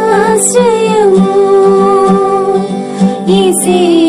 ఇసేనాశ్రయము ఇసేనాధారము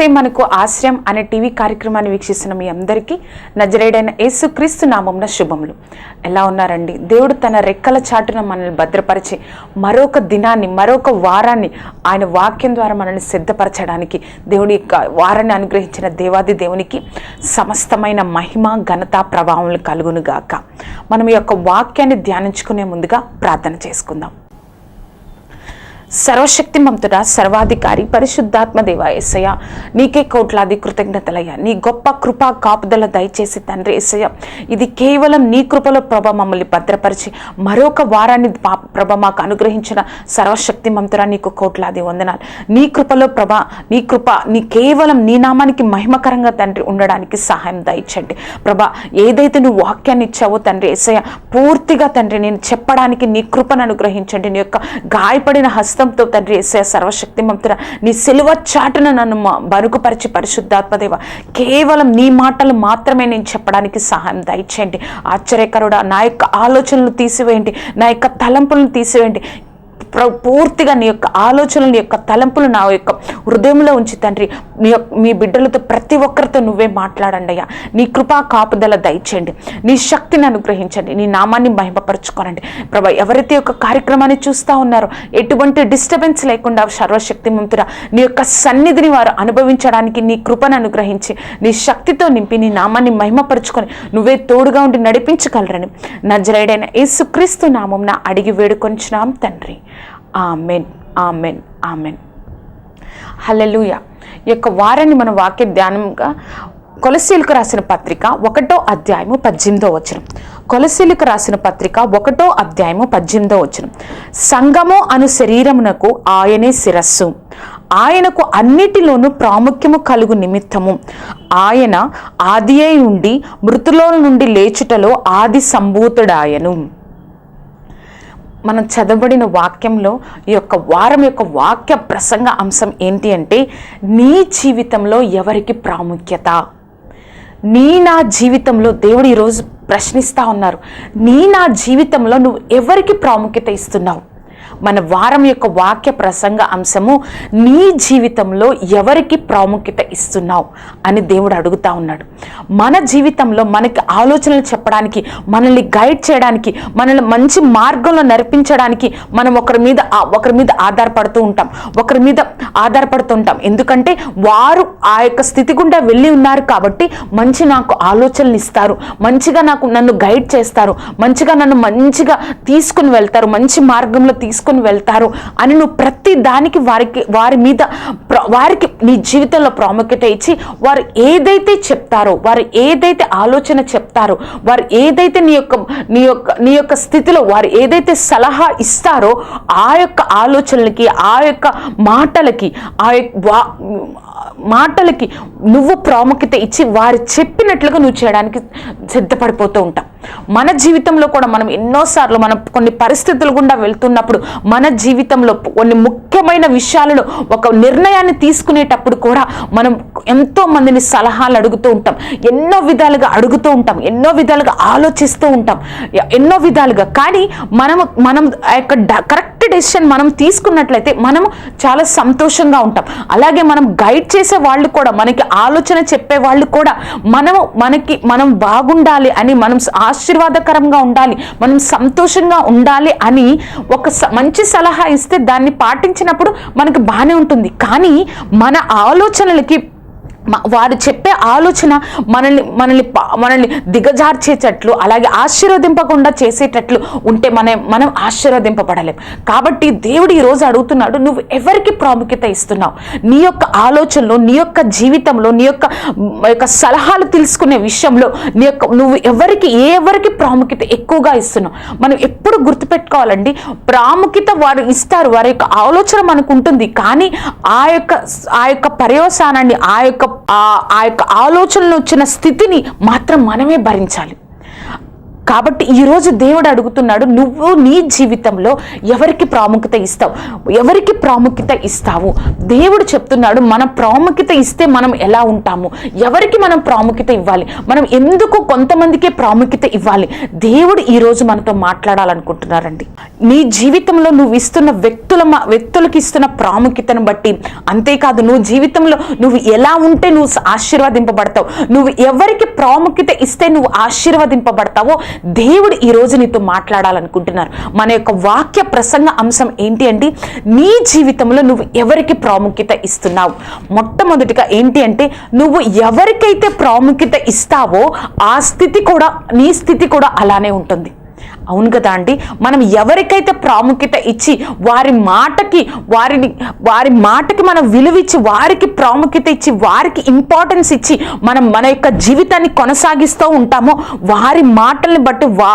ఏసే మనకు ఆశ్రయం అనే టీవీ కార్యక్రమాన్ని వీక్షిస్తున్న మీ అందరికీ నజరేడైన యేసుక్రీస్తు నామంన శుభములు. ఎలా ఉన్నారండి? దేవుడు తన రెక్కల చాటున మనల్ని భద్రపరిచి మరొక దినాన్ని మరొక వారాన్ని ఆయన వాక్యం ద్వారా మనల్ని సిద్ధపరచడానికి దేవుడి యొక్క వారాన్ని అనుగ్రహించిన దేవాది దేవునికి సమస్తమైన మహిమ ఘనత ప్రభావం కలుగునుగాక. మనం ఈ యొక్క వాక్యాన్ని ధ్యానించుకునే ముందుగా ప్రార్థన చేసుకుందాం. సర్వశక్తిమంతుడ సర్వాధికారి పరిశుద్ధాత్మ దేవ ఎస్సయ్య నీకే కోట్లాది కృతజ్ఞతలయ్యా. నీ గొప్ప కృపా కాపుదల దయచేసి తండ్రి ఎస్సయ్య ఇది కేవలం నీ కృపలో ప్రభ మమ్మల్ని భద్రపరిచి మరొక వారాన్ని ప్రభ మాకు అనుగ్రహించిన సర్వశక్తిమంతుడ నీకు కోట్లాది వందనాలు. నీ కృపలో ప్రభ నీ కృప నీ కేవలం నీ నామానికి మహిమకరంగా తండ్రి ఉండడానికి సహాయం దయచండి. ప్రభ ఏదైతే నువ్వు వాక్యాన్ని ఇచ్చావో తండ్రి ఎస్సయ్య పూర్తిగా తండ్రి నేను చెప్పడానికి నీ కృపను అనుగ్రహించండి. నీ యొక్క గాయపడిన హస్త హస్తంతో తండ్రి ఏసయ సర్వశక్తి మంతుర నీ సిలువ చాటున నన్ను బరుకుపరిచి పరిశుద్ధాత్మదేవ కేవలం నీ మాటలు మాత్రమే నేను చెప్పడానికి సహాయం దయచేయండి. ఆశ్చర్యకరుడా నా యొక్క ఆలోచనలు తీసివేయండి నా యొక్క తలంపులను తీసివేయండి. పూర్తిగా నీ యొక్క ఆలోచనలు నీ యొక్క తలంపులు నా యొక్క హృదయంలో ఉంచి తండ్రి మీ యొక్క మీ బిడ్డలతో ప్రతి ఒక్కరితో నువ్వే మాట్లాడండి అయ్యా. నీ కృపా కాపుదల దయచేయండి. నీ శక్తిని అనుగ్రహించండి. నీ నామాన్ని మహిమపరచుకోనండి. ప్రభా ఎవరైతే యొక్క కార్యక్రమాన్ని చూస్తూ ఉన్నారో ఎటువంటి డిస్టర్బెన్స్ లేకుండా సర్వశక్తి మంతురా నీ యొక్క సన్నిధిని వారు అనుభవించడానికి నీ కృపను అనుగ్రహించి నీ శక్తితో నింపి నీ నామాన్ని మహిమపరుచుకొని నువ్వే తోడుగా ఉండి నడిపించగలరని నజరేడైన యేసుక్రీస్తు నామం అడిగి వేడుకొంచున్నాం తండ్రి. Amen amen amen. హలెలుయ ఈ యొక్క వారాన్ని మన వాక్య ధ్యానంగా కొలసీలకు రాసిన పత్రిక ఒకటో అధ్యాయము పద్దెనిమిదో వచనం. కొలసీలకు రాసిన పత్రిక ఒకటో అధ్యాయము పద్దెనిమిదో వచనం. సంగము అను శరీరమునకు ఆయనే శిరస్సు. ఆయనకు అన్నిటిలోనూ ప్రాముఖ్యము కలుగు నిమిత్తము. ఆయన ఆది అయి ఉండి మృతులో నుండి లేచుటలో ఆది సంభూతుడాయను. మనం చదవబడిన వాక్యంలో ఈ యొక్క వారం యొక్క వాక్య ప్రసంగ అంశం ఏంటి అంటే నీ జీవితంలో ఎవరికి ప్రాముఖ్యత? నీ నా జీవితంలో దేవుడు ఈరోజు ప్రశ్నిస్తూ ఉన్నారు. నీ నా జీవితంలో నువ్వు ఎవరికి ప్రాముఖ్యత ఇస్తున్నావు? మన వారం యొక్క వాక్య ప్రసంగ అంశము నీ జీవితంలో ఎవరికి ప్రాముఖ్యత ఇస్తున్నావు అని దేవుడు అడుగుతా ఉన్నాడు. మన జీవితంలో మనకి ఆలోచనలు చెప్పడానికి మనల్ని గైడ్ చేయడానికి మనల్ని మంచి మార్గంలో నడిపించడానికి మనం ఒకరి మీద ఒకరి మీద ఆధారపడుతూ ఉంటాం. ఒకరి మీద ఆధారపడుతూ ఉంటాం. ఎందుకంటే వారు ఆ యొక్క స్థితి గుండా వెళ్ళి ఉన్నారు కాబట్టి మంచి నాకు ఆలోచనలు ఇస్తారు. మంచిగా నాకు నన్ను గైడ్ చేస్తారు. మంచిగా నన్ను మంచిగా తీసుకుని వెళ్తారు. మంచి మార్గంలో తీసుకుని వెళ్తారు అని నువ్వు ప్రతి దానికి వారికి వారి మీద ప్ర- వారికి నీ జీవితంలో ప్రాముఖ్యత ఇచ్చి వారు ఏదైతే చెప్తారో వారు ఏదైతే ఆలోచన చెప్తారో వారు ఏదైతే నీ యొక్క నీ యొక్క నీ యొక్క స్థితిలో వారు ఏదైతే సలహా ఇస్తారో ఆ యొక్క ఆలోచనలకి ఆ యొక్క మాటలకి ఆ యొక్క వా- మాటలకి నువ్వు ప్రాముఖ్యత ఇచ్చి వారు చెప్పినట్లుగా నువ్వు చేయడానికి సిద్ధపడిపోతూ ఉంటావు. మన జీవితంలో కూడా మనం ఎన్నోసార్లు మనం కొన్ని పరిస్థితులు గుండా వెళ్తున్నప్పుడు మన జీవితంలో కొన్ని ముఖ్యమైన విషయాలలో ఒక నిర్ణయాన్ని తీసుకునేటప్పుడు కూడా మనం ఎంతో మందిని సలహాలు అడుగుతూ ఉంటాం. ఎన్నో విధాలుగా అడుగుతూ ఉంటాం. ఎన్నో విధాలుగా ఆలోచిస్తూ ఉంటాం. ఎన్నో విధాలుగా. కానీ మనము మనం ఆ యొక్క కరెక్ట్ డెసిషన్ మనం తీసుకున్నట్లయితే మనము చాలా సంతోషంగా ఉంటాం. అలాగే మనం గైడ్ చేసే వాళ్ళు కూడా మనకి ఆలోచన చెప్పే వాళ్ళు కూడా మనము మనకి మనం బాగుండాలి అని మనం ఆశీర్వాదకరంగా ఉండాలి మనం సంతోషంగా ఉండాలి అని ఒక స- మంచి సలహా ఇస్తే దాన్ని పాటించినప్పుడు మనకు బాగానే ఉంటుంది. కానీ మన ఆలోచనలకి వారు చెప్పే ఆలోచన మనల్ని మనల్ని మనల్ని దిగజార్చేటట్లు అలాగే ఆశీర్వదింపకుండా చేసేటట్లు ఉంటే మనం మనం ఆశీర్వదింపబడలేం. కాబట్టి దేవుడు ఈరోజు రోజు అడుగుతున్నాడు నువ్వు ఎవరికి ప్రాముఖ్యత ఇస్తున్నావు? నీ యొక్క ఆలోచనలో నీ యొక్క జీవితంలో నీ యొక్క యొక్క సలహాలు తెలుసుకునే విషయంలో నీ యొక్క నువ్వు ఎవరికి ఏ ఎవరికి ప్రాముఖ్యత ఎక్కువగా ఇస్తున్నావు? మనం ఎప్పుడు గుర్తుపెట్టుకోవాలండి ప్రాముఖ్యత వారు ఇస్తారు వారి యొక్క ఆలోచన మనకు ఉంటుంది కానీ ఆ యొక్క ఆ యొక్క పర్యవసానాన్ని ఆ యొక్క ఆ- ఆ యొక్క ఆలోచనలు వచ్చిన స్థితిని మాత్రం మనమే భరించాలి. కాబట్టి ఈరోజు దేవుడు అడుగుతున్నాడు నువ్వు నీ జీవితంలో ఎవరికి ప్రాముఖ్యత ఇస్తావు? ఎవరికి ప్రాముఖ్యత ఇస్తావు? దేవుడు చెప్తున్నాడు మన ప్రాముఖ్యత ఇస్తే మనం ఎలా ఉంటాము? ఎవరికి మనం ప్రాముఖ్యత ఇవ్వాలి? మనం ఎందుకు కొంతమందికే ప్రాముఖ్యత ఇవ్వాలి? దేవుడు ఈరోజు మనతో మాట్లాడాలనుకుంటున్నారండి. నీ జీవితంలో నువ్వు ఇస్తున్న వ్యక్తుల మ- వ్యక్తులకు ఇస్తున్న ప్రాముఖ్యతను బట్టి అంతేకాదు నువ్వు జీవితంలో నువ్వు ఎలా ఉంటే నువ్వు ఆశీర్వదింపబడతావు? నువ్వు ఎవరికి ప్రాముఖ్యత ఇస్తే నువ్వు ఆశీర్వదింపబడతావో దేవుడు ఈ రోజు నీతో మాట్లాడాలనుకుంటున్నారు. మన యొక్క వాక్య ప్రసంగ అంశం ఏంటి అంటే నీ జీవితంలో నువ్వు ఎవరికి ప్రాముఖ్యత ఇస్తున్నావు? మొట్టమొదటిగా ఏంటి అంటే నువ్వు ఎవరికైతే ప్రాముఖ్యత ఇస్తావో ఆ స్థితి కూడా నీ స్థితి కూడా అలానే ఉంటుంది. అవును కదా అండి? మనం ఎవరికైతే ప్రాముఖ్యత ఇచ్చి వారి మాటకి వారిని వారి మాటకి మనం విలువిచ్చి వారికి ప్రాముఖ్యత ఇచ్చి వారికి ఇంపార్టెన్స్ ఇచ్చి మనం మన యొక్క జీవితాన్ని కొనసాగిస్తూ ఉంటామో వారి మాటల్ని బట్టి వా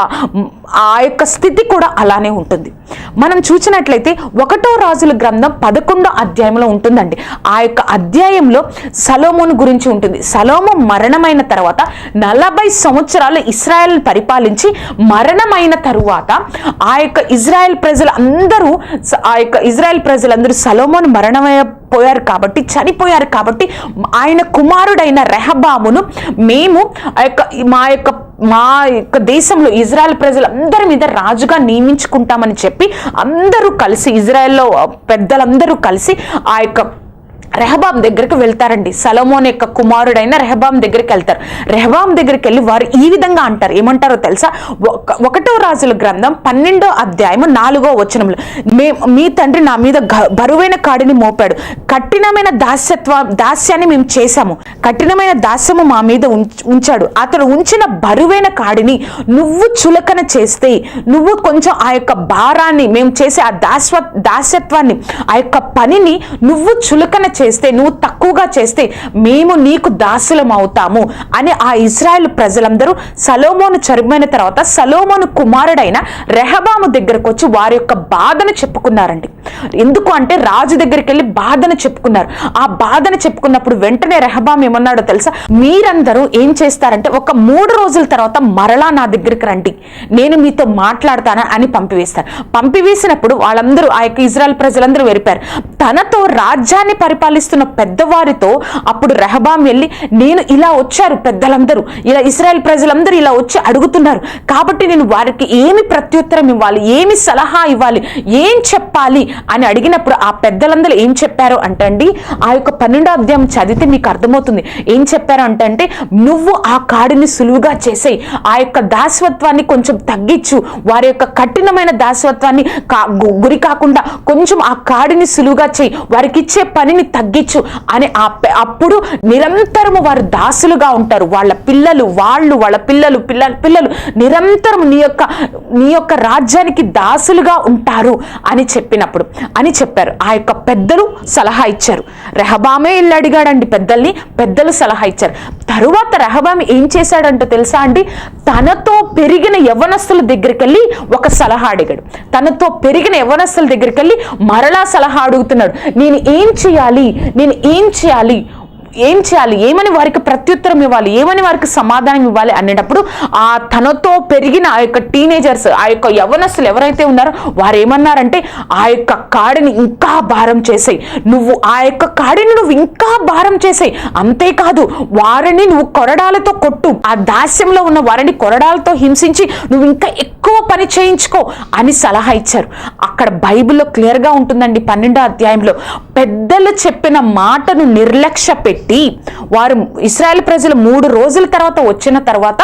ఆ యొక్క స్థితి కూడా అలానే ఉంటుంది. మనం చూసినట్లయితే ఒకటో రాజుల గ్రంథం పదకొండో అధ్యాయంలో ఉంటుందండి. ఆ యొక్క అధ్యాయంలో సలోమోను గురించి ఉంటుంది. సలోము మరణమైన తర్వాత నలభై సంవత్సరాలు ఇస్రాయల్ని పరిపాలించి మరణమైన తరువాత ఆ యొక్క ఇజ్రాయెల్ ప్రజలు అందరూ ఆ యొక్క ఇజ్రాయెల్ ప్రజలందరూ సలోమోను మరణమయ పోయారు కాబట్టి చనిపోయారు కాబట్టి ఆయన కుమారుడైన రెహబామును మేము ఆ యొక్క మా యొక్క మా యొక్క దేశంలో ఇజ్రాయెల్ ప్రజలందరి మీద రాజుగా నియమించుకుంటామని చెప్పి అందరూ కలిసి ఇజ్రాయెల్లో పెద్దలందరూ కలిసి ఆ యొక్క రెహబాం దగ్గరికి వెళ్తారండి. సలమోన్ యొక్క కుమారుడైన రెహబాం దగ్గరికి వెళ్తారు. రెహబాం దగ్గరికి వెళ్ళి వారు ఈ విధంగా అంటారు. ఏమంటారో తెలుసా? ఒక- ఒకటో రాజుల గ్రంథం పన్నెండో అధ్యాయము నాలుగో వచనంలో మే మీ తండ్రి నా మీద బరువైన కాడిని మోపాడు. కఠినమైన దాస్యత్వ దాస్యాన్ని మేము చేశాము. కఠినమైన దాస్యము మా మీద ఉంచాడు. అతడు ఉంచిన బరువైన కాడిని నువ్వు చులకన చేస్తే నువ్వు కొంచెం ఆ యొక్క భారాన్ని మేము చేసే ఆ దాస్వ దాస్యత్వాన్ని ఆ యొక్క పనిని నువ్వు చులకన చేస్తే నువ్వు తక్కువగా చేస్తే మేము నీకు దాసులం అవుతాము అని ఆ ఇస్రాయల్ ప్రజలందరూ సలోమోను చరుగుమైన తర్వాత సలోమోను కుమారుడైన రెహబాము దగ్గరకు వచ్చి వారి యొక్క బాధను చెప్పుకున్నారండి. ఎందుకు అంటే రాజు దగ్గరికి వెళ్ళి బాధను చెప్పుకున్నారు. ఆ బాధను చెప్పుకున్నప్పుడు వెంటనే రెహబాం ఏమన్నాడో తెలుసా? మీరందరూ ఏం చేస్తారంటే ఒక మూడు రోజుల తర్వాత మరలా నా దగ్గరికి రండి. నేను మీతో మాట్లాడతాను అని పంపివేస్తారు. పంపివేసినప్పుడు వాళ్ళందరూ ఆ యొక్క ఇజ్రాయల్ ప్రజలందరూ వెరిపారు తనతో రాజ్యాన్ని పరిపాలన పరిపాలిస్తున్న పెద్దవారితో అప్పుడు రెహబాం వెళ్ళి నేను ఇలా వచ్చారు పెద్దలందరూ. ఇలా ఇస్రాయల్ ప్రజలందరూ ఇలా వచ్చి అడుగుతున్నారు. కాబట్టి నేను వారికి ఏమి ప్రత్యుత్తరం ఇవ్వాలి? ఏమి సలహా ఇవ్వాలి? ఏం చెప్పాలి? అని అడిగినప్పుడు ఆ పెద్దలందరూ ఏం చెప్పారు అంటే అండి ఆ యొక్క పన్నెండో అధ్యాయం చదివితే మీకు అర్థమవుతుంది. ఏం చెప్పారు అంటే అంటే నువ్వు ఆ కాడిని సులువుగా చేసేయి. ఆ యొక్క దాసవత్వాన్ని కొంచెం తగ్గించు. వారి యొక్క కఠినమైన దాసవత్వాన్ని గురి కాకుండా కొంచెం ఆ కాడిని సులువుగా చేయి. వారికి ఇచ్చే పనిని తగ్గించు అని అప్పుడు నిరంతరము వారు దాసులుగా ఉంటారు. వాళ్ళ పిల్లలు వాళ్ళు వాళ్ళ పిల్లలు పిల్లల పిల్లలు నిరంతరం నీ యొక్క నీ యొక్క రాజ్యానికి దాసులుగా ఉంటారు అని చెప్పినప్పుడు అని చెప్పారు. ఆ యొక్క పెద్దలు సలహా ఇచ్చారు. రెహబామే వెళ్ళి అడిగాడండి పెద్దల్ని పెద్దలు సలహా ఇచ్చారు. తరువాత రెహబామి ఏం చేశాడంటే తెలుసా అండి? తనతో పెరిగిన యవనస్తుల దగ్గరికి వెళ్ళి ఒక సలహా అడిగాడు. తనతో పెరిగిన యవనస్తుల దగ్గరికి వెళ్ళి మరలా సలహా అడుగుతున్నాడు. నేను ఏం చేయాలి? నేను ఏం చేయాలి? ఏం చేయాలి? ఏమని వారికి ప్రత్యుత్తరం ఇవ్వాలి? ఏమని వారికి సమాధానం ఇవ్వాలి అనేటప్పుడు ఆ తనతో పెరిగిన ఆ యొక్క టీనేజర్స్ ఆ యొక్క యవనస్తులు ఎవరైతే ఉన్నారో వారు ఏమన్నారంటే ఆ యొక్క కాడిని ఇంకా భారం చేసేయి. నువ్వు ఆ యొక్క కాడిని నువ్వు ఇంకా భారం చేసేయి. అంతేకాదు వారిని నువ్వు కొరడాలతో కొట్టు. ఆ దాస్యంలో ఉన్న వారిని కొరడాలతో హింసించి నువ్వు ఇంకా ఎక్కువ పని చేయించుకో అని సలహా ఇచ్చారు. అక్కడ బైబిల్లో క్లియర్గా ఉంటుందండి పన్నెండో అధ్యాయంలో. పెద్దలు చెప్పిన మాటను నిర్లక్ష్య పెట్టి పెట్టి వారు ఇస్రాయల్ ప్రజలు మూడు రోజుల తర్వాత వచ్చిన తర్వాత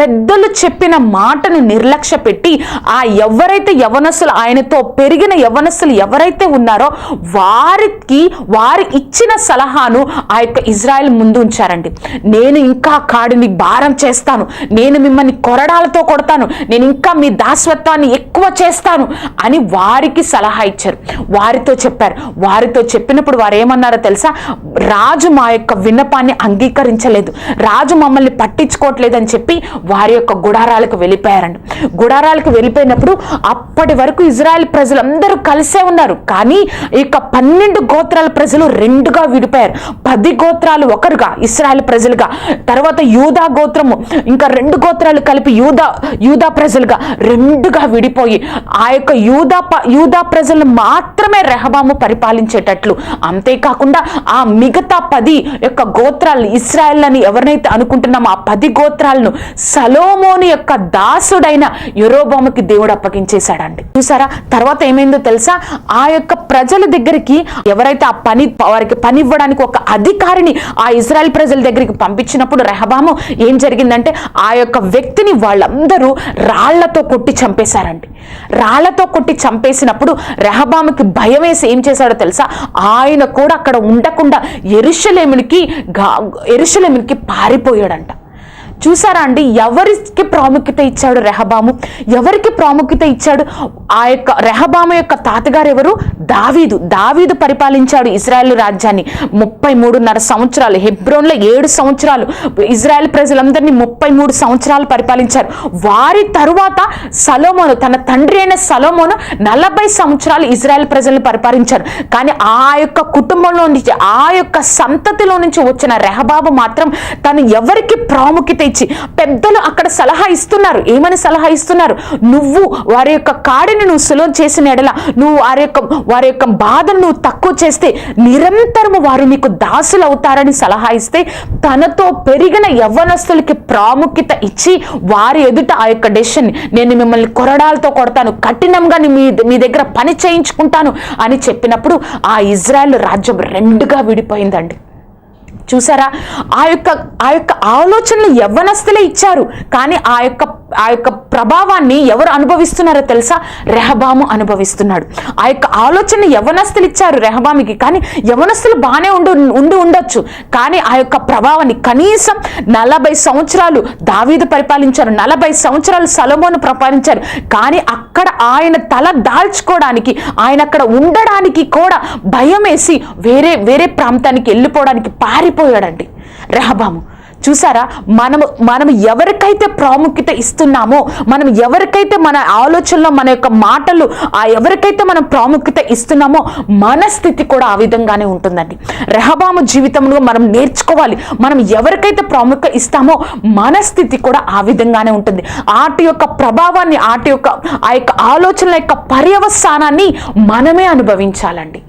పెద్దలు చెప్పిన మాటను నిర్లక్ష్య పెట్టి ఆ ఎవరైతే యవనస్తులు ఆయనతో పెరిగిన యవనస్తులు ఎవరైతే ఉన్నారో వారికి వారు ఇచ్చిన సలహాను ఆ యొక్క ఇజ్రాయెల్ ముందు ఉంచారండి. నేను ఇంకా కాడిని భారం చేస్తాను. నేను మిమ్మల్ని కొరడాలతో కొడతాను. నేను ఇంకా మీ దాస్వత్వాన్ని ఎక్కువ చేస్తాను అని వారికి సలహా ఇచ్చారు. వారితో చెప్పారు. వారితో చెప్పినప్పుడు వారు ఏమన్నారో తెలుసా? రాజు మా యొక్క విన్నపాన్ని అంగీకరించలేదు. రాజు మమ్మల్ని పట్టించుకోవట్లేదని చెప్పి వారి యొక్క గుడారాలకు వెళ్ళిపోయారండి గుడారాలకు వెళ్ళిపోయినప్పుడు అప్పటి వరకు ఇజ్రాయెల్ ప్రజలందరూ కలిసే ఉన్నారు. కానీ ఇక పన్నెండు గోత్రాల ప్రజలు రెండుగా విడిపోయారు. పది గోత్రాలు ఒకరుగా ఇస్రాయల్ ప్రజలుగా. తర్వాత యూదా గోత్రము ఇంకా రెండు గోత్రాలు కలిపి యూదా యూదా ప్రజలుగా రెండుగా విడిపోయి ఆ యొక్క యూదా ప- యూదా ప్రజలను మాత్రమే రెహబాము పరిపాలించేటట్లు. అంతేకాకుండా ఆ మిగతా పది యొక్క గోత్రాలను ఇస్రాయల్ని ఎవరినైతే అనుకుంటున్నామో ఆ పది గోత్రాలను సలోమోని యొక్క దాసుడైన యురోబాముకి దేవుడు అప్పగించేశాడండి. చూసారా? తర్వాత ఏమైందో తెలుసా? ఆ యొక్క ప్రజల దగ్గరికి ఎవరైతే ఆ పని వారికి పని ఇవ్వడానికి ఒక అధికారిని ఆ ఇజ్రాయెల్ ప్రజల దగ్గరికి పంపించినప్పుడు రెహబాము ఏం జరిగిందంటే ఆ యొక్క వ్యక్తిని వాళ్ళందరూ రాళ్ళతో కొట్టి చంపేశారండి. రాళ్ళతో కొట్టి చంపేసినప్పుడు రెహబాముకి భయం వేసి ఏం చేశాడో తెలుసా? ఆయన కూడా అక్కడ ఉండకుండా ఎరుషలేమి ఎరుషలేమునికి గా ఎరుషలేమునికి పారిపోయాడంట. చూసారా అండి? ఎవరికి ప్రాముఖ్యత ఇచ్చాడు రెహబాము? ఎవరికి ప్రాముఖ్యత ఇచ్చాడు? ఆ యొక్క రెహబాము యొక్క తాతగారు ఎవరు? దావీదు. దావీదు పరిపాలించాడు ఇజ్రాయెల్ రాజ్యాన్ని. ముప్పై మూడున్నర సంవత్సరాలు హెబ్రోన్లో ఏడు సంవత్సరాలు ఇజ్రాయెల్ ప్రజలందరినీ ముప్పై మూడు సంవత్సరాలు పరిపాలించారు. వారి తరువాత సలోమోను తన తండ్రి అయిన సలోమోను నలభై సంవత్సరాలు ఇజ్రాయెల్ ప్రజల్ని పరిపాలించారు. కానీ ఆ యొక్క కుటుంబంలో నుంచి ఆ యొక్క సంతతిలో నుంచి వచ్చిన రెహబాబు మాత్రం తను ఎవరికి ప్రాముఖ్యత ఇచ్చి పెద్దలు అక్కడ సలహా ఇస్తున్నారు. ఏమని సలహా ఇస్తున్నారు? నువ్వు వారి యొక్క కాడిని నువ్వు సులభం చేసిన ఎడల నువ్వు వారి యొక్క వారి యొక్క బాధను నువ్వు తక్కువ చేస్తే నిరంతరము వారు నీకు దాసులు అవుతారని సలహా ఇస్తే తనతో పెరిగిన యవ్వనస్తులకి ప్రాముఖ్యత ఇచ్చి వారి ఎదుట ఆ యొక్క డెసిషన్ నేను మిమ్మల్ని కొరడాలతో కొడతాను కఠినంగా మీ మీ దగ్గర పని చేయించుకుంటాను అని చెప్పినప్పుడు ఆ ఇజ్రాయెల్ రాజ్యం రెండుగా విడిపోయిందండి. చూసారా? ఆ యొక్క ఆ యొక్క ఆలోచనలు యవ్వనస్తులే ఇచ్చారు. కానీ ఆ యొక్క ఆ యొక్క ప్రభావాన్ని ఎవరు అనుభవిస్తున్నారో తెలుసా? రెహబాము అనుభవిస్తున్నాడు. ఆ యొక్క ఆలోచన యవనస్తులు ఇచ్చారు రెహబామికి. కానీ యవనస్తులు బాగానే ఉండి ఉండి ఉండొచ్చు. కానీ ఆ యొక్క ప్రభావాన్ని కనీసం నలభై సంవత్సరాలు దావీదు పరిపాలించారు. నలభై సంవత్సరాలు సలమోను పరిపాలించారు. కానీ అక్కడ ఆయన తల దాల్చుకోవడానికి ఆయన అక్కడ ఉండడానికి కూడా భయం వేసి వేరే వేరే ప్రాంతానికి వెళ్ళిపోవడానికి పారిపోయాడండి. రెహబాము చూసారా? మనము మనం ఎవరికైతే ప్రాముఖ్యత ఇస్తున్నామో మనం ఎవరికైతే మన ఆలోచనలో మన యొక్క మాటలు ఆ ఎవరికైతే మనం ప్రాముఖ్యత ఇస్తున్నామో మన స్థితి కూడా ఆ విధంగానే ఉంటుందండి. రెహబాము జీవితంలో మనం నేర్చుకోవాలి. మనం ఎవరికైతే ప్రాముఖ్యత ఇస్తామో మన స్థితి కూడా ఆ విధంగానే ఉంటుంది. ఆటి యొక్క ప్రభావాన్ని ఆటి యొక్క ఆ యొక్క ఆలోచనల యొక్క పర్యవసానాన్ని మనమే అనుభవించాలండి.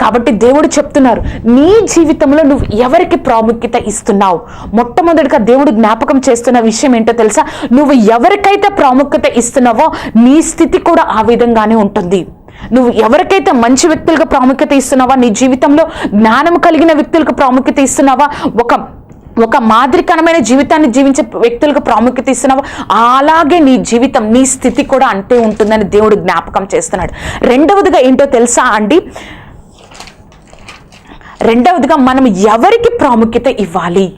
కాబట్టి దేవుడు చెప్తున్నారు నీ జీవితంలో నువ్వు ఎవరికి ప్రాముఖ్యత ఇస్తున్నావు? మొట్టమొదటిగా దేవుడు జ్ఞాపకం చేస్తున్న విషయం ఏంటో తెలుసా? నువ్వు ఎవరికైతే ప్రాముఖ్యత ఇస్తున్నావో నీ స్థితి కూడా ఆ విధంగానే ఉంటుంది. నువ్వు ఎవరికైతే మంచి వ్యక్తులకు ప్రాముఖ్యత ఇస్తున్నావా నీ జీవితంలో జ్ఞానం కలిగిన వ్యక్తులకు ప్రాముఖ్యత ఇస్తున్నావా? ఒక ఒక మాదిరికరమైన జీవితాన్ని జీవించే వ్యక్తులకు ప్రాముఖ్యత ఇస్తున్నావా? అలాగే నీ జీవితం నీ స్థితి కూడా అంతే ఉంటుందని దేవుడు జ్ఞాపకం చేస్తున్నాడు. రెండవదిగా ఏంటో తెలుసా అండి? రెండవదిగా మనం ఎవరికి ప్రాముఖ్యత ఇవ్వాలి?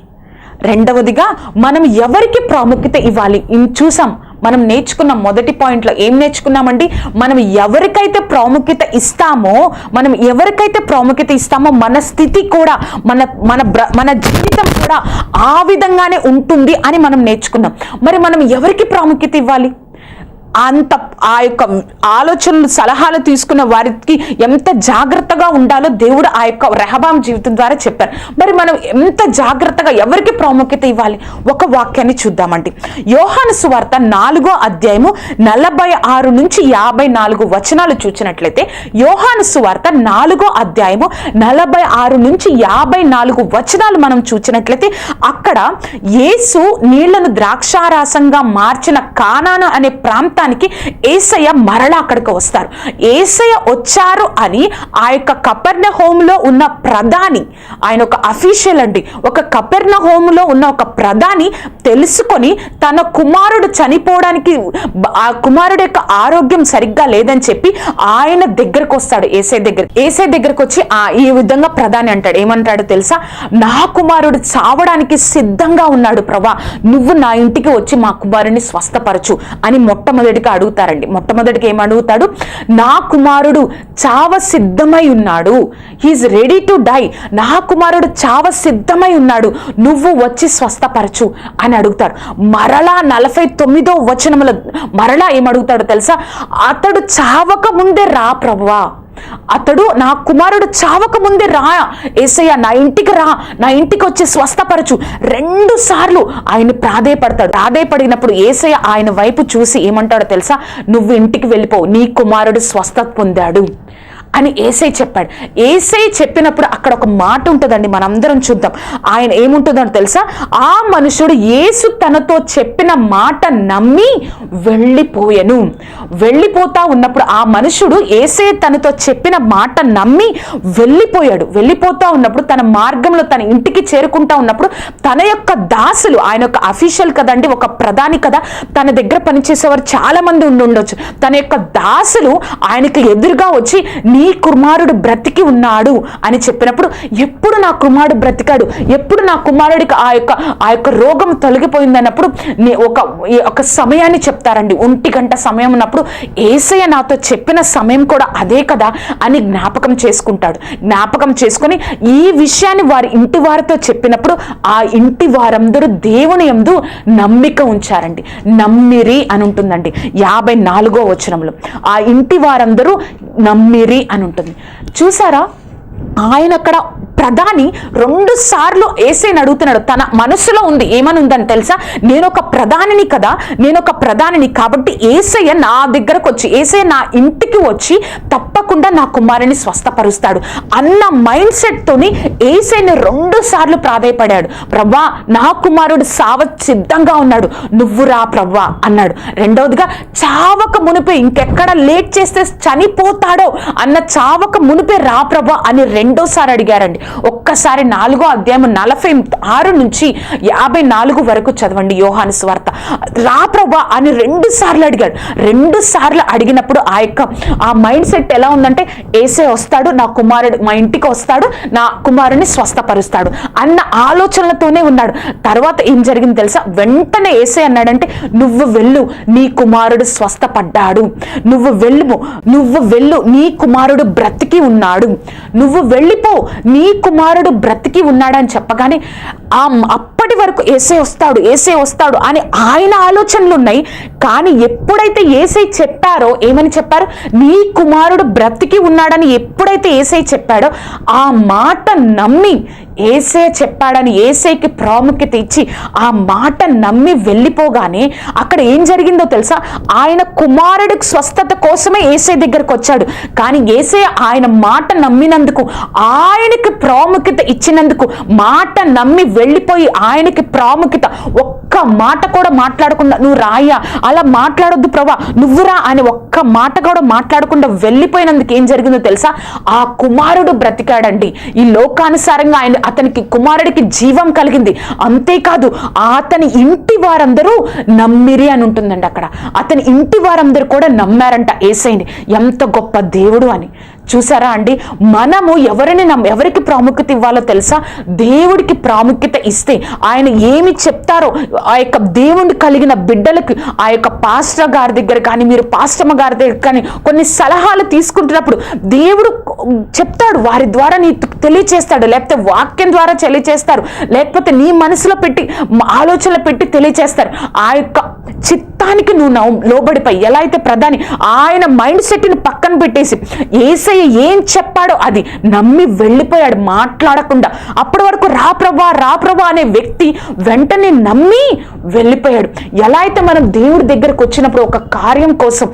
రెండవదిగా మనం ఎవరికి ప్రాముఖ్యత ఇవ్వాలి? చూసాం మనం నేర్చుకున్న మొదటి పాయింట్లో ఏం నేర్చుకున్నామండి? మనం ఎవరికైతే ప్రాముఖ్యత ఇస్తామో మనం ఎవరికైతే ప్రాముఖ్యత ఇస్తామో మన స్థితి కూడా మన మన బ్ర- మన జీవితం కూడా ఆ విధంగానే ఉంటుంది అని మనం నేర్చుకున్నాం. మరి మనం ఎవరికి ప్రాముఖ్యత ఇవ్వాలి? అంత ఆ యొక్క ఆలోచనలు సలహాలు తీసుకున్న వారికి ఎంత జాగ్రత్తగా ఉండాలో దేవుడు ఆ యొక్క రెహబాం జీవితం ద్వారా చెప్పారు. మరి మనం ఎంత జాగ్రత్తగా ఎవరికి ప్రాముఖ్యత ఇవ్వాలి? ఒక వాక్యాన్ని చూద్దామండి. యోహాను సువార్త నాలుగో అధ్యాయము నలభై ఆరు నుంచి యాభై నాలుగు వచనాలు చూసినట్లయితే యోహాను సువార్త నాలుగో అధ్యాయము నలభై ఆరు నుంచి యాభై నాలుగు వచనాలు మనం చూసినట్లయితే అక్కడ యేసు నీళ్ళను ద్రాక్షారాసంగా మార్చిన కానాను అనే ప్రాంతం మొత్తానికి ఏసయ్య మరలా అక్కడికి వస్తారు. ఏసయ్య వచ్చారు అని ఆ యొక్క కపెర్ణ హోమ్లో ఉన్న ప్రధాని ఆయన ఒక అఫీషియల్ అండి ఒక కపెర్ణ హోమ్లో ఉన్న ఒక ప్రధాని తెలుసుకొని తన కుమారుడు చనిపోవడానికి ఆ కుమారుడు యొక్క ఆరోగ్యం సరిగ్గా లేదని చెప్పి ఆయన దగ్గరకు వస్తాడు ఏసై దగ్గర ఏసై దగ్గరకు వచ్చి ఆ ఈ విధంగా ప్రధాని అంటాడు. ఏమంటాడు తెలుసా? నా కుమారుడు చావడానికి సిద్ధంగా ఉన్నాడు ప్రభా. నువ్వు నా ఇంటికి వచ్చి మా కుమారుని స్వస్థపరచు అని మొట్టమొదటిగా అడుగుతారండి. మొట్టమొదటికి ఏం అడుగుతాడు? నా కుమారుడు చావ సిద్ధమై ఉన్నాడు. హీఈస్ రెడీ టు డై నా కుమారుడు చావ సిద్ధమై ఉన్నాడు. నువ్వు వచ్చి స్వస్థపరచు అని అడుగుతారు మరలా నలభై తొమ్మిదో వచనముల మరలా ఏమడుగుతాడు తెలుసా? అతడు చావక ముందే రా ప్రభువా అతడు నా కుమారుడు చావక ముందే రా. ఏసయ్య నా ఇంటికి రా. నా ఇంటికి వచ్చి స్వస్థపరచు. రెండు సార్లు ఆయన ప్రాధేయపడతాడు. ప్రాధేయపడినప్పుడు ఏసయ్య ఆయన వైపు చూసి ఏమంటాడో తెలుసా? నువ్వు ఇంటికి వెళ్ళిపోవు నీ కుమారుడు స్వస్థత పొందాడు. అని ఏసై చెప్పాడు. ఏసై చెప్పినప్పుడు అక్కడ ఒక మాట ఉంటుందండి మనందరం చూద్దాం. ఆయన ఏముంటుందో తెలుసా? ఆ మనుషుడు యేసు తనతో చెప్పిన మాట నమ్మి వెళ్ళిపోయెను. వెళ్ళిపోతా ఉన్నప్పుడు ఆ మనుషుడు ఏసే తనతో చెప్పిన మాట నమ్మి వెళ్ళిపోయాడు. వెళ్ళిపోతా ఉన్నప్పుడు తన మార్గంలో తన ఇంటికి చేరుకుంటా ఉన్నప్పుడు తన యొక్క దాసులు ఆయన యొక్క అఫీషియల్ కదండి ఒక ప్రధాని కదా తన దగ్గర పనిచేసేవారు చాలామంది ఉండి ఉండొచ్చు తన యొక్క దాసులు ఆయనకి ఎదురుగా వచ్చి నీ కుమారుడు బ్రతికి ఉన్నాడు అని చెప్పినప్పుడు ఎప్పుడు నా కుమారుడు బ్రతికాడు? ఎప్పుడు నా కుమారుడికి ఆ యొక్క ఆ యొక్క రోగం తొలగిపోయింది అన్నప్పుడు నీ ఒక ఒక సమయాన్ని చెప్తారండి. ఒంటి గంట సమయం ఉన్నప్పుడు ఏసయ్య నాతో చెప్పిన సమయం కూడా అదే కదా అని జ్ఞాపకం చేసుకుంటాడు. జ్ఞాపకం చేసుకొని ఈ విషయాన్ని వారి ఇంటి వారితో చెప్పినప్పుడు ఆ ఇంటి వారందరూ దేవుని ఎందు నమ్మిక ఉంచారండి. నమ్మిరి అని ఉంటుందండి. యాభై నాలుగో వచనంలో. ఆ ఇంటి వారందరూ నమ్మిరి అని ఉంటుంది. చూసారా? ఆయన అక్కడ ప్రధాని రెండు సార్లు ఏసైని అడుగుతున్నాడు. తన మనసులో ఉంది ఏమని ఉందని తెలుసా? నేను ఒక ప్రధానిని కదా నేను ఒక ప్రధానిని కాబట్టి ఏసయ్య నా దగ్గరకు వచ్చి ఏసయ్య నా ఇంటికి వచ్చి తప్పకుండా నా కుమారుని స్వస్థపరుస్తాడు. అన్న మైండ్ సెట్తోని ఏసైని రెండు సార్లు ప్రాధాయపడాడు. ప్రభా నా కుమారుడు సావ సిద్ధంగా ఉన్నాడు. నువ్వు రా ప్రవ్వా అన్నాడు. రెండవదిగా చావక మునిపే ఇంకెక్కడ లేట్ చేస్తే చనిపోతాడో అన్న చావక మునిపే రా ప్రభా అని రెండోసారి అడిగారండి. ఒక్కసారి నాలుగో అధ్యాయం నలభై ఆరు నుంచి యాభై నాలుగు వరకు చదవండి యోహాను స్వార్త. రా ప్రభా అని రెండు సార్లు అడిగాడు. రెండు సార్లు అడిగినప్పుడు ఆ యొక్క ఆ మైండ్ సెట్ ఎలా ఉందంటే ఏసే వస్తాడు నా కుమారుడు మా ఇంటికి వస్తాడు నా కుమారుని స్వస్థపరుస్తాడు అన్న ఆలోచనలతోనే ఉన్నాడు. తర్వాత ఏం జరిగింది తెలుసా? వెంటనే ఏసే అన్నాడంటే నువ్వు వెళ్ళు నీ కుమారుడు స్వస్థపడ్డాడు. నువ్వు వెళ్ళు నువ్వు వెళ్ళు నీ కుమారుడు బ్రతికి ఉన్నాడు. నువ్వు వెళ్ళిపో నీ కుమారుడు బ్రతికి ఉన్నాడని చెప్పగానే ఆ అప్పటి వరకు ఏసే వస్తాడు ఏసే వస్తాడు అని ఆయన ఆలోచనలు ఉన్నాయి. కానీ ఎప్పుడైతే ఏసై చెప్పారో ఏమని చెప్పారు? నీ కుమారుడు బ్రతికి ఉన్నాడని ఎప్పుడైతే ఏసై చెప్పాడో ఆ మాట నమ్మి ఏసే చెప్పాడని ఏసేకి ప్రాముఖ్యత ఇచ్చి ఆ మాట నమ్మి వెళ్ళిపోగానే అక్కడ ఏం జరిగిందో తెలుసా? ఆయన కుమారుడికి స్వస్థత కోసమే ఏసే దగ్గరకు వచ్చాడు. కానీ ఏసే ఆయన మాట నమ్మినందుకు ఆయనకి ప్రాముఖ్యత ఇచ్చినందుకు మాట నమ్మి వెళ్ళిపోయి ఆయనకి ప్రాముఖ్యత ఒక్క మాట కూడా మాట్లాడకుండా నువ్వు రాయ్యా అలా మాట్లాడొద్దు ప్రభా నువ్వురా అని ఒక్క మాట కూడా మాట్లాడకుండా వెళ్ళిపోయినందుకు ఏం జరిగిందో తెలుసా? ఆ కుమారుడు బ్రతికాడండి. ఈ లోకానుసారంగా ఆయన అతనికి కుమారుడికి జీవం కలిగింది. అంతేకాదు అతని ఇంటి వారందరూ నమ్మిరి అని ఉంటుందండి అక్కడ. అతని ఇంటి వారందరూ కూడా నమ్మారంట ఏసైని. ఎంత గొప్ప దేవుడు అని. చూసారా అండి? మనము ఎవరిని నమ్ ఎవరికి ప్రాముఖ్యత ఇవ్వాలో తెలుసా? దేవుడికి ప్రాముఖ్యత ఇస్తే ఆయన ఏమి చెప్తారో ఆ యొక్క దేవుని కలిగిన బిడ్డలకు ఆ యొక్క పాస్టర్ గారి దగ్గర కానీ మీరు పాస్టమ్మ గారి దగ్గర కానీ కొన్ని సలహాలు తీసుకుంటున్నప్పుడు దేవుడు చెప్తాడు వారి ద్వారా నీ తెలియచేస్తాడు లేకపోతే వాక్యం ద్వారా తెలియచేస్తారు లేకపోతే నీ మనసులో పెట్టి ఆలోచనలు పెట్టి తెలియచేస్తారు. ఆ యొక్క చిత్తానికి నువ్వు లోబడిపోయి. ఎలా అయితే ప్రధాని ఆయన మైండ్ సెట్ని పక్కన పెట్టేసి ఏసయ్య ఏం చెప్పాడో అది నమ్మి వెళ్ళిపోయాడు మాట్లాడకుండా. అప్పటి వరకు రా ప్రభా రా ప్రభా అనే వ్యక్తి వెంటనే నమ్మి వెళ్ళిపోయాడు. ఎలా అయితే మనం దేవుడి దగ్గరకు వచ్చినప్పుడు ఒక కార్యం కోసం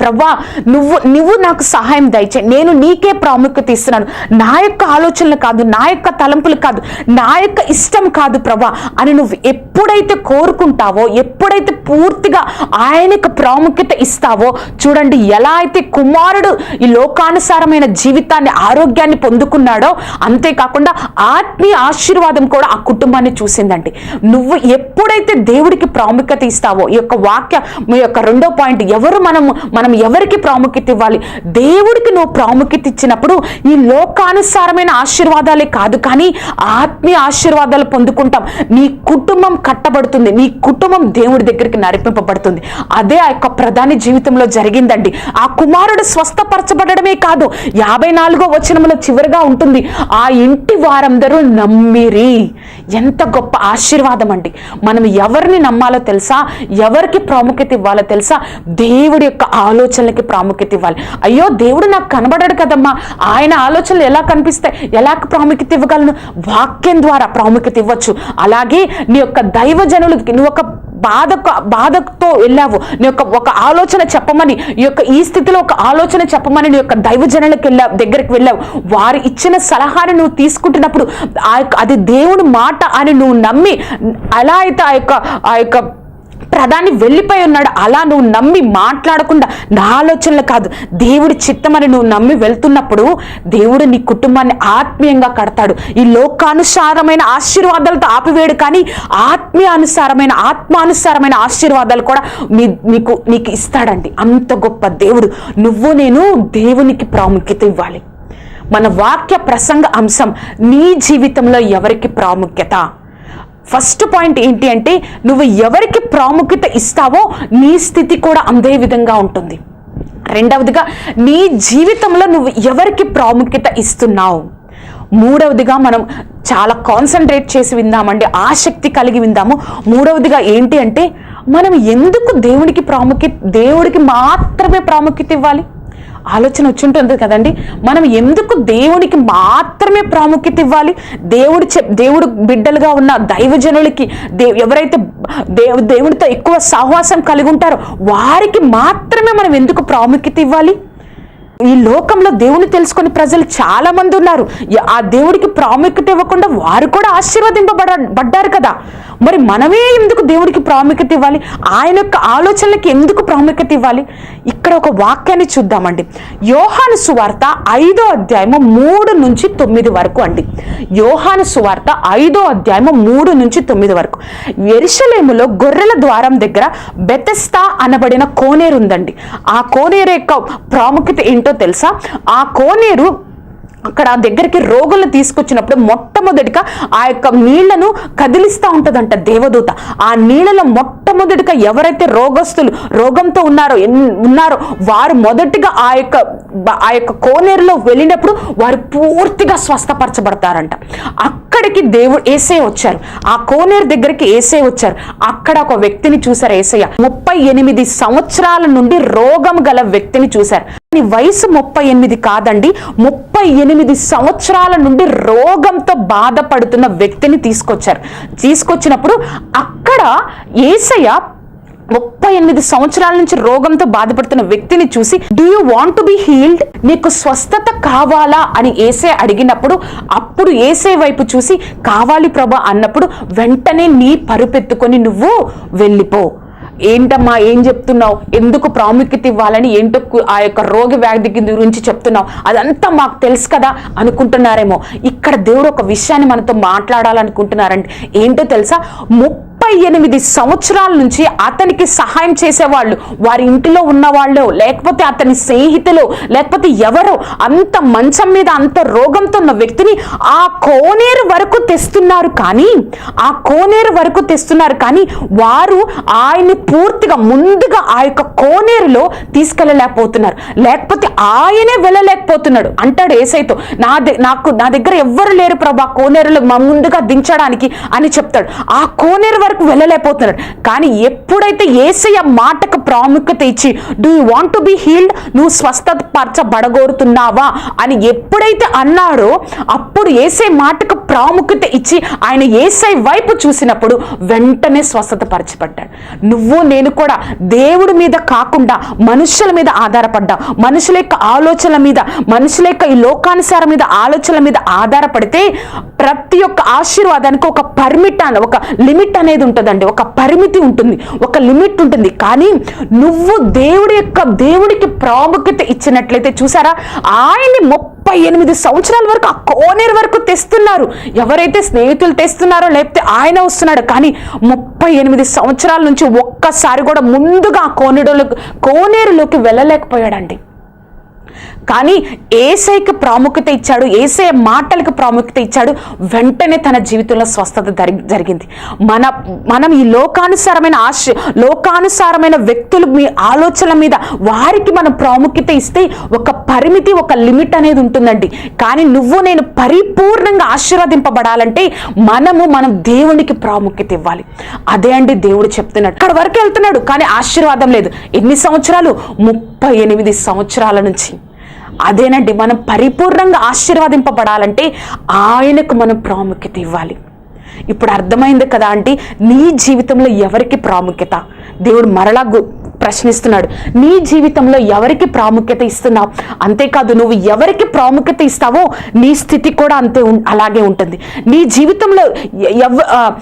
ప్రవ్వా నువ్వు నువ్వు నాకు సహాయం దయచే నేను నీకే ప్రాముఖ్యత ఇస్తున్నాను. నా యొక్క ఆలోచనలు కాదు నా యొక్క తలంపులు కాదు నా యొక్క ఇష్టం కాదు ప్రభా అని నువ్వు ఎప్పుడైతే కోరుకుంటావో ఎప్పుడైతే పూర్తిగా ఆయనకు ప్రాముఖ్యత ఇస్తావో చూడండి ఎలా అయితే కుమారుడు ఈ లోకానుసారమైన జీవితాన్ని ఆరోగ్యాన్ని పొందుకున్నాడో అంతేకాకుండా ఆత్మీయ ఆశీర్వాదం కూడా ఆ కుటుంబాన్ని చూసిందండి నువ్వు ఎప్పుడైతే దేవుడికి ప్రాముఖ్యత ఇస్తావో ఈ యొక్క వాక్య మీ యొక్క రెండో పాయింట్ ఎవరు మనము మనం ఎవరికి ప్రాముఖ్యత ఇవ్వాలి? దేవుడికి నువ్వు ప్రాముఖ్యత ఇచ్చినప్పుడు ఈ లోకానుసారమైన ఆశీర్వాదాలే కాదు కానీ ఆత్మీయ ఆశీర్వాదాలు పొందుకుంటాం. నీ కుటుంబం కట్టబడుతుంది. నీ కుటుంబం దేవుడి దగ్గరికి నడిపింపబడుతుంది. అదే ఆ యొక్క ప్రధాని జీవితంలో జరిగిందండి. ఆ కుమారుడు స్వస్థపరచబడమే కాదు యాభై నాలుగో వచనంలో చివరిగా ఉంటుంది. ఆ ఇంటి వారందరూ నమ్మిరి. ఎంత గొప్ప ఆశీర్వాదం అండి. మనం ఎవరిని నమ్మాలో తెలుసా? ఎవరికి ప్రాముఖ్యత ఇవ్వాలో తెలుసా? దేవుడి యొక్క ఆలోచనలకి ప్రాముఖ్యత ఇవ్వాలి. అయ్యో దేవుడు నాకు కనబడాడు కదమ్మా. ఆయన ఆలోచనలు ఎలా కనిపిస్తాయి? ఎలా ప్రాముఖ్యత ఇవ్వగలను? వాక్యం ద్వారా ప్రాముఖ్యత ఇవ్వచ్చు. అలాగే నీ యొక్క దైవజనులకి నువ్వు ఒక బాధ బాధతో వెళ్ళావు. నీ యొక్క ఒక ఆలోచన చెప్పమని ఈ యొక్క ఈ స్థితిలో ఒక ఆలోచన చెప్పమని నీ యొక్క దైవజనులకు వెళ్ళావు దగ్గరికి వెళ్ళావు. వారు ఇచ్చిన సలహాని నువ్వు తీసుకుంటున్నప్పుడు ఆ యొక్క అది దేవుని మాట అని నువ్వు నమ్మి అలా అయితే ఆ యొక్క ఆ యొక్క ప్రధాని వెళ్ళిపోయి ఉన్నాడు. అలా నువ్వు నమ్మి మాట్లాడకుండా నా ఆలోచనలు కాదు దేవుడి చిత్తమని నువ్వు నమ్మి వెళ్తున్నప్పుడు దేవుడు నీ కుటుంబాన్ని ఆత్మీయంగా కడతాడు. ఈ లోకానుసారమైన ఆశీర్వాదాలతో ఆపివేడు కానీ ఆత్మీయానుసారమైన ఆత్మానుసారమైన ఆశీర్వాదాలు కూడా మీ మీకు నీకు ఇస్తాడండి. అంత గొప్ప దేవుడు. నువ్వు నేను దేవునికి ప్రాముఖ్యత ఇవ్వాలి. మన వాక్య ప్రసంగ అంశం నీ జీవితంలో ఎవరికి ప్రాముఖ్యత? ఫస్ట్ పాయింట్ ఏంటి అంటే నువ్వు ఎవరికి ప్రాముఖ్యత ఇస్తావో నీ స్థితి కూడా అందే విధంగా ఉంటుంది. రెండవదిగా నీ జీవితంలో నువ్వు ఎవరికి ప్రాముఖ్యత ఇస్తున్నావు? మూడవదిగా మనం చాలా కాన్సన్ట్రేట్ చేసి విందామండి ఆసక్తి కలిగి విందాము. మూడవదిగా ఏంటి అంటే మనం ఎందుకు దేవునికి ప్రాముఖ్యత దేవుడికి మాత్రమే ప్రాముఖ్యత ఇవ్వాలి? ఆలోచన వచ్చింటుంది కదండి. మనం ఎందుకు దేవుడికి మాత్రమే ప్రాముఖ్యత ఇవ్వాలి? దేవుడు చె దేవుడు బిడ్డలుగా ఉన్న దైవజనులకి దే ఎవరైతే దేవు దేవుడితో ఎక్కువ సహవాసం కలిగి ఉంటారో వారికి మాత్రమే మనం ఎందుకు ప్రాముఖ్యత ఇవ్వాలి? ఈ లోకంలో దేవుని తెలుసుకుని ప్రజలు చాలా మంది ఉన్నారు. ఆ దేవుడికి ప్రాముఖ్యత ఇవ్వకుండా వారు కూడా ఆశీర్వదింపబడ పడ్డారు కదా. మరి మనమే ఎందుకు దేవుడికి ప్రాముఖ్యత ఇవ్వాలి? ఆయన యొక్క ఆలోచనలకి ఎందుకు ప్రాముఖ్యత ఇవ్వాలి? ఇక్కడ ఒక వాక్యాన్ని చూద్దామండి. యోహాను సువార్త ఐదో అధ్యాయము మూడు నుంచి తొమ్మిది వరకు అండి. యోహాను సువార్త ఐదో అధ్యాయము మూడు నుంచి తొమ్మిది వరకు. ఎరిశలేములో గొర్రెల ద్వారం దగ్గర బెతెస్తా అనబడిన కోనేరు ఉందండి. ఆ కోనేరు యొక్క ప్రాముఖ్యత ఏంటో తెలుసా? ఆ కోనేరు అక్కడ దగ్గరికి రోగులను తీసుకొచ్చినప్పుడు మొట్టమొదటిగా ఆ యొక్క నీళ్ళను కదిలిస్తూ ఉంటుందంట దేవదూత. ఆ నీళ్ళలో మొట్టమొదటిగా ఎవరైతే రోగస్తులు రోగంతో ఉన్నారో ఎన్- ఉన్నారో వారు మొదటిగా ఆ యొక్క ఆ యొక్క కోనేరులో వెళ్ళినప్పుడు వారు పూర్తిగా స్వస్థపరచబడతారంట. అక్కడికి దేవుడు ఏసే వచ్చారు. ఆ కోనేరు దగ్గరికి ఏసే వచ్చారు. అక్కడ ఒక వ్యక్తిని చూశారు ఏసయ్య. ముప్పై ఎనిమిది సంవత్సరాల నుండి రోగం గల వ్యక్తిని చూశారు. వయసు ముప్పై ఎనిమిది కాదండి ముప్పై ఎనిమిది సంవత్సరాల నుండి రోగంతో బాధపడుతున్న వ్యక్తిని తీసుకొచ్చారు. తీసుకొచ్చినప్పుడు అక్కడ ఏసయ్య ముప్పై ఎనిమిది సంవత్సరాల నుంచి రోగంతో బాధపడుతున్న వ్యక్తిని చూసి do you want to be healed నీకు స్వస్థత కావాలా? అని ఏసే అడిగినప్పుడు అప్పుడు ఏసే వైపు చూసి కావాలి ప్రభా అన్నప్పుడు వెంటనే నీ పరుపెత్తుకొని నువ్వు వెళ్ళిపో. ఏంటమ్మా ఏం చెప్తున్నావు? ఎందుకు ప్రాముఖ్యత ఇవ్వాలని ఏంటో ఆ యొక్క రోగి వ్యాధి గురించి చెప్తున్నావు? అదంతా మాకు తెలుసు కదా అనుకుంటున్నారేమో. ఇక్కడ దేవుడు ఒక విషయాన్ని మనతో మాట్లాడాలనుకుంటున్నారండి. ఏంటో తెలుసా? ముప్పై ఎనిమిది సంవత్సరాల నుంచి అతనికి సహాయం చేసేవాళ్ళు వారి ఇంటిలో ఉన్నవాళ్ళు లేకపోతే అతని స్నేహితులు లేకపోతే ఎవరో అంత మంచం మీద అంత రోగంతో ఉన్న వ్యక్తిని ఆ కోనేరు వరకు తెస్తున్నారు కానీ ఆ కోనేరు వరకు తెస్తున్నారు కానీ వారు ఆయన్ని పూర్తిగా ముందుగా ఆ యొక్క కోనేరులో తీసుకెళ్ళలేకపోతున్నారు. లేకపోతే ఆయనే వెళ్ళలేకపోతున్నాడు. అంటాడు ఏసైతో నా నాకు నా దగ్గర ఎవ్వరు లేరు ప్రభా కోనేరులో ముందుగా దించడానికి అని చెప్తాడు. ఆ కోనేరు వరకు వరకు వెళ్ళలేకపోతున్నాడు కానీ ఎప్పుడైతే ఏసయ్య మాటకు ప్రాముఖ్యత ఇచ్చి do you want to be healed నువ్వు స్వస్థత పరచబడగోరుతున్నావా అని ఎప్పుడైతే అన్నాడో అప్పుడు ఏసై మాటకు ప్రాముఖ్యత ఇచ్చి ఆయన ఏసై వైపు చూసినప్పుడు వెంటనే స్వస్థత పరచబడ్డాడు నువ్వు నేను కూడా దేవుడి మీద కాకుండా మనుషుల మీద ఆధారపడ్డా మనుషుల యొక్క ఆలోచనల మీద మనుషుల యొక్క ఈ లోకానుసారం మీద ఆలోచనల మీద ఆధారపడితే ప్రతి ఒక్క ఆశీర్వాదానికి ఒక పర్మిట్ అని ఒక లిమిట్ అనేది ఉంటుందండి. ఒక పరిమితి ఉంటుంది ఒక లిమిట్ ఉంటుంది. కానీ నువ్వు దేవుడి యొక్క దేవుడికి ప్రాముఖ్యత ఇచ్చినట్లయితే చూసారా ఆయన్ని ముప్పై ఎనిమిది సంవత్సరాల వరకు ఆ కోనేరు వరకు తెస్తున్నారు. ఎవరైతే స్నేహితులు తెస్తున్నారో లేకపోతే ఆయన వస్తున్నాడు కానీ ముప్పై ఎనిమిది సంవత్సరాల నుంచి ఒక్కసారి కూడా ముందుగా ఆ కోనేరులోకి కోనేరులోకి వెళ్ళలేకపోయాడండి. కానీ ఏసైకి ప్రాముఖ్యత ఇచ్చాడు ఏసై మాటలకు ప్రాముఖ్యత ఇచ్చాడు వెంటనే తన జీవితంలో స్వస్థత జరి- జరిగింది. మన మనం ఈ లోకానుసారమైన ఆశ లోకానుసారమైన వ్యక్తులు మీ ఆలోచనల మీద వారికి మనం ప్రాముఖ్యత ఇస్తే ఒక పరిమితి ఒక లిమిట్ అనేది ఉంటుందండి. కానీ నువ్వు నేను పరిపూర్ణంగా ఆశీర్వదింపబడాలంటే మనము మనం దేవునికి ప్రాముఖ్యత ఇవ్వాలి. అదే అండి దేవుడు చెప్తున్నాడు. అక్కడ వరకు వెళ్తున్నాడు కానీ ఆశీర్వాదం లేదు. ఎన్ని సంవత్సరాలు? ముప్పై ఎనిమిది సంవత్సరాల నుంచి. అదేనండి మనం పరిపూర్ణంగా ఆశీర్వాదింపబడాలంటే ఆయనకు మనం ప్రాముఖ్యత ఇవ్వాలి. ఇప్పుడు అర్థమైంది కదా అంటే నీ జీవితంలో ఎవరికి ప్రాముఖ్యత? దేవుడు మరలా గు- ప్రశ్నిస్తున్నాడు నీ జీవితంలో ఎవరికి ప్రాముఖ్యత ఇస్తున్నావు? అంతేకాదు నువ్వు ఎవరికి ప్రాముఖ్యత ఇస్తావో నీ స్థితి కూడా అంతే ఉం- అలాగే ఉంటుంది. నీ జీవితంలో ఎవ-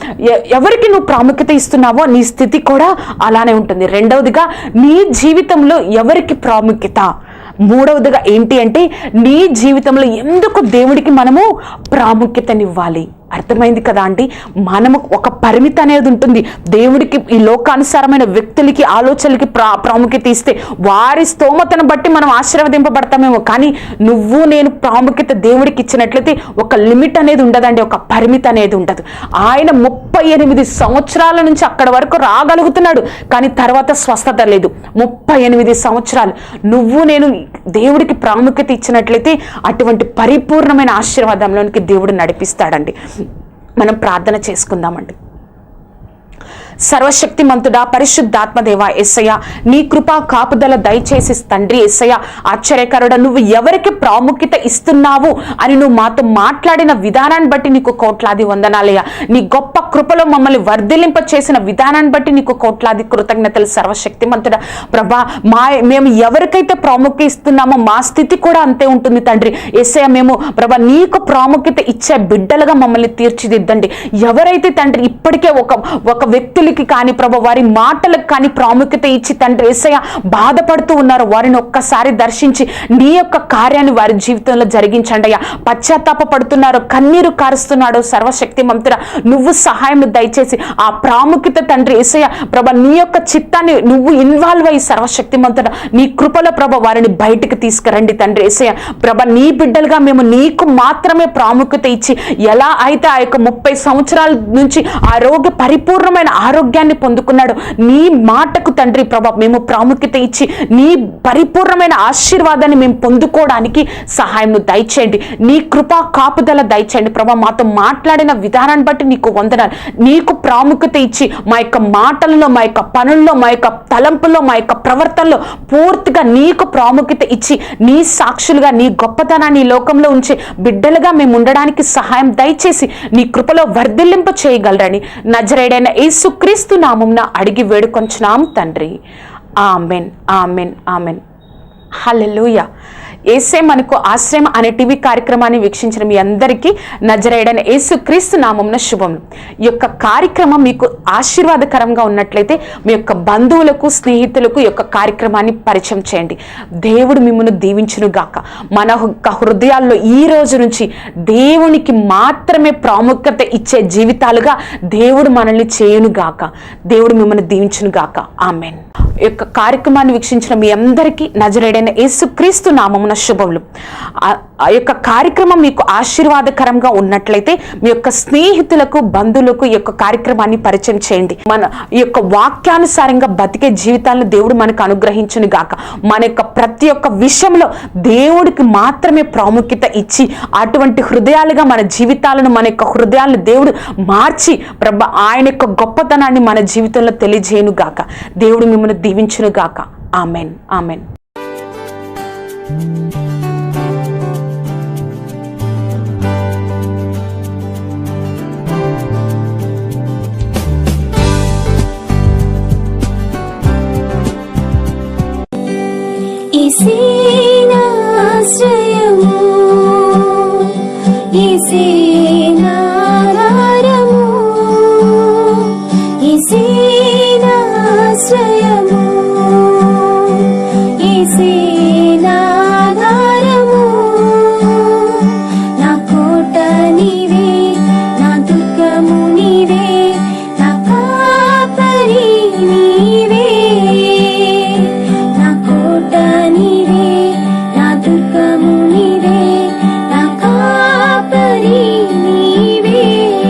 ఎవరికి నువ్వు ప్రాముఖ్యత ఇస్తున్నావో నీ స్థితి కూడా అలానే ఉంటుంది. రెండవదిగా నీ జీవితంలో ఎవరికి ప్రాముఖ్యత? మూడవదిగా ఏంటి అంటే నీ జీవితంలో ఎందుకు దేవుడికి మనము ప్రాముఖ్యతనివ్వాలి? అర్థమైంది కదా అండి మనము ఒక పరిమితి అనేది ఉంటుంది. దేవుడికి ఈ లోకానుసారమైన వ్యక్తులకి ఆలోచనలకి ప్రా ప్రాముఖ్యత ఇస్తే వారి స్తోమతను బట్టి మనం ఆశీర్వదింపబడతామేమో. కానీ నువ్వు నేను ప్రాముఖ్యత దేవుడికి ఇచ్చినట్లయితే ఒక లిమిట్ అనేది ఉండదండి. ఒక పరిమితి అనేది ఉండదు. ఆయన ముప్పై ఎనిమిది సంవత్సరాల నుంచి అక్కడ వరకు రాగలుగుతున్నాడు. కానీ తర్వాత స్వస్థత లేదు. ముప్పై ఎనిమిది సంవత్సరాలు. నువ్వు నేను దేవుడికి ప్రాముఖ్యత ఇచ్చినట్లయితే అటువంటి పరిపూర్ణమైన ఆశీర్వాదంలోనికి దేవుడు నడిపిస్తాడండి. మనం ప్రార్థన చేసుకుందామండి. సర్వశక్తి మంతుడా పరిశుద్ధాత్మదేవ ఎస్సయ్య నీ కృపా కాపుదల దయచేసి తండ్రి ఎస్సయ్య ఆశ్చర్యకరుడ నువ్వు ఎవరికి ప్రాముఖ్యత ఇస్తున్నావు అని నువ్వు మాతో మాట్లాడిన విధానాన్ని బట్టి నీకు కోట్లాది వందనాలయ్య. నీ గొప్ప కృపలో మమ్మల్ని వర్ధిలింప చేసిన విధానాన్ని బట్టి నీకు కోట్లాది కృతజ్ఞతలు సర్వశక్తిమంతుడా. ప్రభా మా మేము ఎవరికైతే ప్రాముఖ్యత ఇస్తున్నామో మా స్థితి కూడా అంతే ఉంటుంది తండ్రి. ఎస్సయ్య మేము ప్రభా నీకు ప్రాముఖ్యత ఇచ్చే బిడ్డలుగా మమ్మల్ని తీర్చిదిద్దండి. ఎవరైతే తండ్రి ఇప్పటికే ఒక ఒక వ్యక్తులు వ్యక్తులకి కానీ ప్రభు వారి మాటలకు కానీ ప్రాముఖ్యత ఇచ్చి తండ్రి ఏసయ్య బాధపడుతూ ఉన్నారు. వారిని ఒక్కసారి దర్శించి నీ యొక్క కార్యాన్ని వారి జీవితంలో జరిగించండి అయ్యా. పశ్చాత్తాప పడుతున్నారు కన్నీరు కారుస్తున్నాడు సర్వశక్తి మంతుడ. నువ్వు సహాయం దయచేసి ఆ ప్రాముఖ్యత తండ్రి ఏసయ్య ప్రభ నీ యొక్క చిత్తాన్ని నువ్వు ఇన్వాల్వ్ అయ్యి సర్వశక్తి మంతుడ. నీ కృపలో ప్రభ వారిని బయటికి తీసుకురండి తండ్రి ఎస్సయ్య ప్రభ. నీ బిడ్డలుగా మేము నీకు మాత్రమే ప్రాముఖ్యత ఇచ్చి ఎలా అయితే ఆ యొక్క ముప్పై సంవత్సరాల నుంచి ఆ రోగ పరిపూర్ణమైన ఆరోగ్యాన్ని పొందుకున్నాడు. నీ మాటకు తండ్రి ప్రభా మేము ప్రాముఖ్యత ఇచ్చి నీ పరిపూర్ణమైన ఆశీర్వాదాన్ని మేము పొందుకోవడానికి సహాయం దయచేయండి. నీ కృపా కాపుదల దయచేయండి ప్రభా. మాతో మాట్లాడిన విధానాన్ని బట్టి నీకు వందనాలు. నీకు ప్రాముఖ్యత ఇచ్చి మా యొక్క మాటల్లో మా యొక్క పనుల్లో మా యొక్క తలంపుల్లో మా యొక్క ప్రవర్తనలో పూర్తిగా నీకు ప్రాముఖ్యత ఇచ్చి నీ సాక్షులుగా నీ గొప్పతనాన్ని లోకంలో ఉంచే బిడ్డలుగా మేము ఉండడానికి సహాయం దయచేసి నీ కృపలో వర్ధిల్లింప చేయగలరని నజరేడైన క్రీస్తు నామంన అడిగి వేడుకొంచున్నాం తండ్రి. Amen amen amen. హల్లెలూయా. ఏసే మనకు ఆశ్రయం అనే టీవీ కార్యక్రమాన్ని వీక్షించిన మీ అందరికీ నజరేయడని యేసు క్రీస్తు నామంన శుభం. ఈ యొక్క కార్యక్రమం మీకు ఆశీర్వాదకరంగా ఉన్నట్లయితే మీ యొక్క బంధువులకు స్నేహితులకు యొక్క కార్యక్రమాన్ని పరిచయం చేయండి. దేవుడు మిమ్మల్ని దీవించును గాక మన యొక్క హృదయాల్లో ఈ రోజు నుంచి దేవునికి మాత్రమే ప్రాముఖ్యత ఇచ్చే జీవితాలుగా దేవుడు మనల్ని చేయును గాక దేవుడు మిమ్మల్ని దీవించును గాక ఆమెన్. యొక్క కార్యక్రమాన్ని వీక్షించిన మీ అందరికీ నజరేడైన యేసుక్రీస్తు నామమున శుభములు. ఆ యొక్క కార్యక్రమం మీకు ఆశీర్వాదకరంగా ఉన్నట్లయితే మీ యొక్క స్నేహితులకు బంధువులకు ఈ యొక్క కార్యక్రమాన్ని పరిచయం చేయండి. మన ఈ యొక్క వాక్యానుసారంగా బతికే జీవితాలను దేవుడు మనకు అనుగ్రహించును గాక. మన యొక్క ప్రతి ఒక్క విషయంలో దేవుడికి మాత్రమే ప్రాముఖ్యత ఇచ్చి అటువంటి హృదయాలుగా మన జీవితాలను మన యొక్క హృదయాలను దేవుడు మార్చి ప్రభ ఆయన యొక్క గొప్పతనాన్ని మన జీవితంలో తెలియజేయను గాక. దేవుడు మిమ్మల్ని దీవించును గాక. ఆమెన్. ఆమెన్. 心。